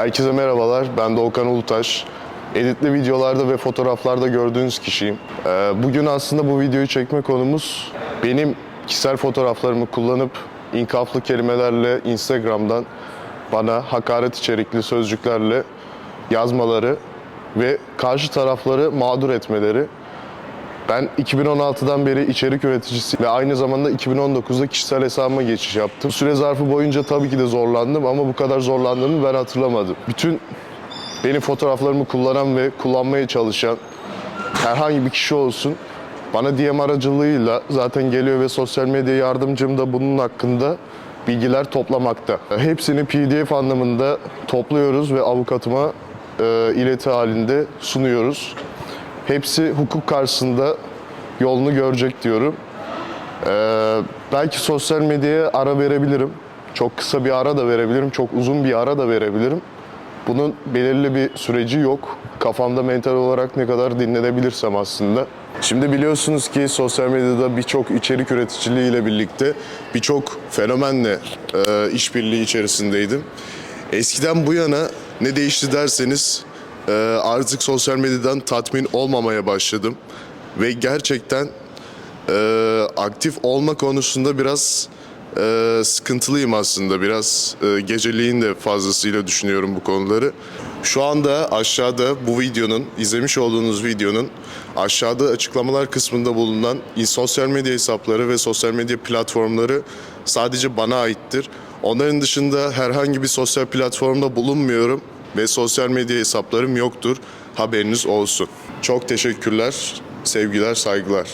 Herkese merhabalar, ben Doğukan Ulutaş. Editli videolarda ve fotoğraflarda gördüğünüz kişiyim. Ee, Bugün aslında bu videoyu çekme konumuz benim kişisel fotoğraflarımı kullanıp inkaflı kelimelerle Instagram'dan bana hakaret içerikli sözcüklerle yazmaları ve karşı tarafları mağdur etmeleri. Ben 2016'dan beri içerik üreticisi ve aynı zamanda 2019'da kişisel hesabıma geçiş yaptım. Süre zarfı boyunca tabii ki de zorlandım ama bu kadar zorlandığımı ben hatırlamadım. Bütün benim fotoğraflarımı kullanan ve kullanmaya çalışan herhangi bir kişi olsun bana DM aracılığıyla zaten geliyor ve sosyal medya yardımcım da bunun hakkında bilgiler toplamakta. Hepsini PDF anlamında topluyoruz ve avukatıma e, ileti halinde sunuyoruz. Hepsi hukuk karşısında yolunu görecek diyorum. Ee, belki sosyal medyaya ara verebilirim. Çok kısa bir ara da verebilirim. Çok uzun bir ara da verebilirim. Bunun belirli bir süreci yok. Kafamda mental olarak ne kadar dinlenebilirsem aslında. Şimdi biliyorsunuz ki sosyal medyada birçok içerik üreticiliği ile birlikte birçok fenomenle e, işbirliği içerisindeydim. Eskiden bu yana ne değişti derseniz e, artık sosyal medyadan tatmin olmamaya başladım. Ve gerçekten e, aktif olma konusunda biraz e, sıkıntılıyım aslında. Biraz e, geceliğin de fazlasıyla düşünüyorum bu konuları. Şu anda aşağıda bu videonun, izlemiş olduğunuz videonun aşağıda açıklamalar kısmında bulunan sosyal medya hesapları ve sosyal medya platformları sadece bana aittir. Onların dışında herhangi bir sosyal platformda bulunmuyorum ve sosyal medya hesaplarım yoktur. Haberiniz olsun. Çok teşekkürler, sevgiler, saygılar.